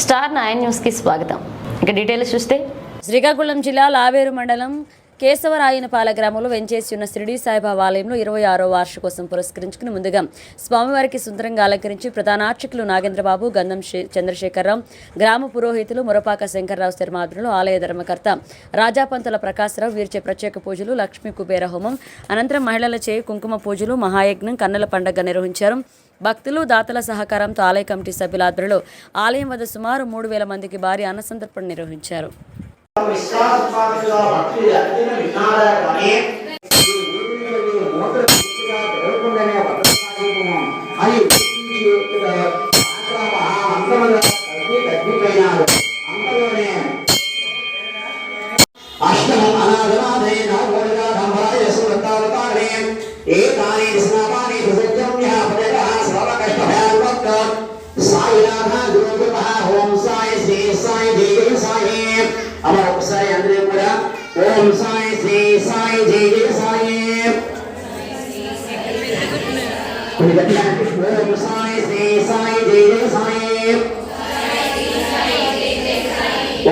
Star nine న్యూస్కి స్వాగతం. ఇక డీటెయిల్స్ చూస్తే శ్రీకాకుళం జిల్లా లావేరు మండలం కేశవరాయనపాల గ్రామంలో వెంచేసి ఉన్న షిరిడి సాయిబాబా ఆలయంలో ఇరవై ఆరో వార్షికోత్సవం పురస్కరించుకుని ముందుగా స్వామివారికి సుందరంగా అలంకరించి ప్రధాన అర్చకులు నాగేంద్రబాబు గంధం చంద్రశేఖరరావు గ్రామ పురోహితులు మురపాక శంకర్రావు శర్మ ఆధ్వర్యంలో ఆలయ ధర్మకర్త రాజాపంతుల ప్రకాశరావు వీరిచే ప్రత్యేక పూజలు లక్ష్మీ కుబేర హోమం అనంతరం మహిళలచే కుంకుమ పూజలు మహాయజ్ఞం కన్నుల పండుగ నిర్వహించారు. భక్తులు దాతల సహకారంతో ఆలయ కమిటీ సభ్యుల ఆధ్వర్యంలో ఆలయం వద్ద సుమారు మూడు వేల మందికి భారీ అన్నసంతర్పణ నిర్వహించారు. విశ్వాసపాత్రగా ವಿರಾಮ ಓಂ ಸಾಯ ಶ್ರೀ ಸಾಯಿ ಜಯ ಸಾಯಿ ಅವರ ಉಪಸಾಯ ಅಂದ್ರೆ ಕೂಡ ಓಂ ಸಾಯಿ ಶ್ರೀ ಸಾಯಿ ಜಯ ಸಾಯಿ ಓಂ ಸಾಯಿ ಶ್ರೀ ಸಾಯಿ ಜಯ ಸಾಯಿ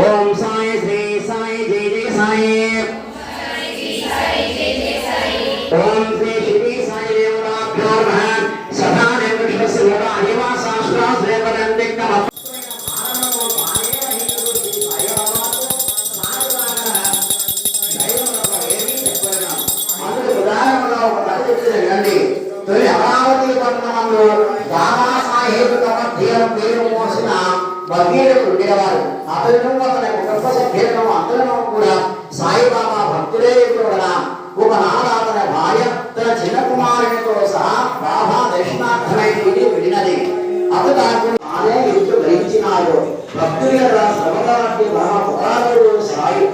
ಓಂ ಸಾಯಿ ಶ್ರೀ ಸಾಯಿ ಜಯ ಸಾಯಿ ಓಂ ಶ್ರೀ తొలి అమరావతి పట్టణంలో దామాసాహేతుక మధ్యం పేరు మోసిన భగీరథుడు ఉండేవారు. అతను అతని కుటుంబ సభ్యులను అందరూ కూడా సాయిబాబా భక్తుడే కూడా ఒకనాడు అతని భార్య తన చిన్న కుమారునితో సహా బాబా దక్షిణార్థమై తిరిగి వెళ్ళినది. అతను ఆలయం ఎందుకు గ్రహించినాడు. భక్తుల శ్రమదాటి మహాపురాణుడు సాయి.